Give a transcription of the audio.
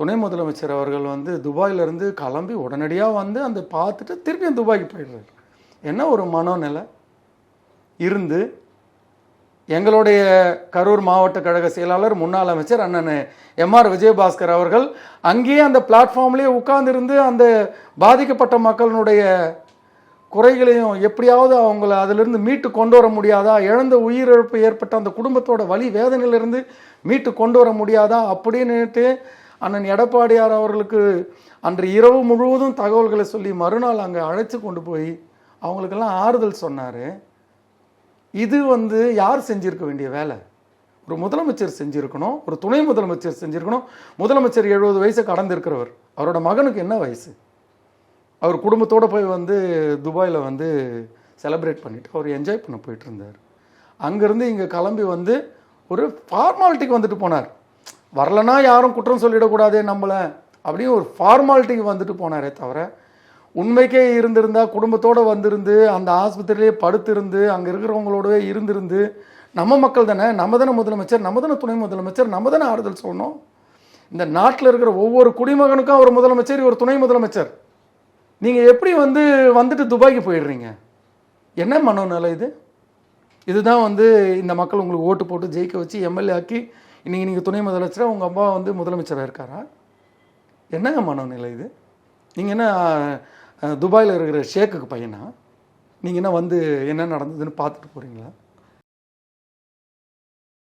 துணை முதலமைச்சர் அவர்கள் வந்து துபாயிலேருந்து கிளம்பி உடனடியாக வந்து அந்த பார்த்துட்டு திருப்பியும் துபாய்க்கு போயிடுறாரு. என்ன ஒரு மனோநிலை? இருந்து எங்களுடைய கரூர் மாவட்ட கழக செயலாளர் முன்னாள் அமைச்சர் அண்ணன் எம்ஆர் விஜயபாஸ்கர் அவர்கள் அங்கேயே அந்த பிளாட்ஃபார்ம்லேயே உட்கார்ந்துருந்து அந்த பாதிக்கப்பட்ட மக்களினுடைய குறைகளையும் எப்படியாவது அவங்கள அதிலிருந்து மீட்டு கொண்டு வர முடியாதா? இழந்த உயிரிழப்பு ஏற்பட்ட அந்த குடும்பத்தோட வழி வேதனையிலிருந்து மீட்டு கொண்டு வர முடியாதா? அப்படின்னுட்டு அண்ணன் எடப்பாடியார் அவர்களுக்கு அன்று இரவு முழுவதும் தகவல்களை சொல்லி மறுநாள் அங்கே அழைச்சி கொண்டு போய் அவங்களுக்கெல்லாம் ஆறுதல் சொன்னார். இது வந்து யார் செஞ்சுருக்க வேண்டிய வேலை? ஒரு முதலமைச்சர் செஞ்சிருக்கணும் ஒரு துணை முதலமைச்சர் செஞ்சுருக்கணும். முதலமைச்சர் எழுபது வயசு கடந்திருக்கிறவர். அவரோட மகனுக்கு என்ன வயசு? அவர் குடும்பத்தோடு போய் வந்து துபாயில் வந்து செலப்ரேட் பண்ணிட்டு அவர் என்ஜாய் பண்ண போயிட்டு இருந்தார். அங்கேருந்து இங்கே கிளம்பி வந்து ஒரு ஃபார்மாலிட்டிக்கு வந்துட்டு போனார். வரலனா யாரும் குற்றம் சொல்லிடக்கூடாதே நம்மளை. அப்படின்னு ஒரு ஃபார்மாலிட்டிக்கு வந்துட்டு போனாரே தவிர உண்மைக்கே இருந்திருந்தா குடும்பத்தோடு வந்திருந்து அந்த ஆஸ்பத்திரியிலே படுத்திருந்து அங்கே இருக்கிறவங்களோடவே இருந்திருந்து நம்ம மக்கள் தானே நம்ம தானே முதலமைச்சர் நம்ம தானே துணை முதலமைச்சர் நம்ம தானே ஆறுதல் சொல்லணும். இந்த நாட்டில் இருக்கிற ஒவ்வொரு குடிமகனுக்கும் ஒரு முதலமைச்சர் ஒரு துணை முதலமைச்சர். நீங்கள் எப்படி வந்து வந்துட்டு துபாய்க்கு போயிடுறீங்க? என்ன மனோநிலை இது? இதுதான் வந்து இந்த மக்கள் உங்களுக்கு ஓட்டு போட்டு ஜெயிக்க வச்சு எம்எல்ஏ ஆக்கி இன்றைக்கி நீங்கள் துணை முதலமைச்சராக உங்கள் அப்பா வந்து முதலமைச்சராக இருக்காரா? என்னங்க மனநிலை இது? நீங்கள் என்ன துபாயில் இருக்கிற ஷேக்குக்கு பையனா? நீங்கள் என்ன வந்து என்ன நடந்ததுன்னு பார்த்துட்டு போகிறீங்களா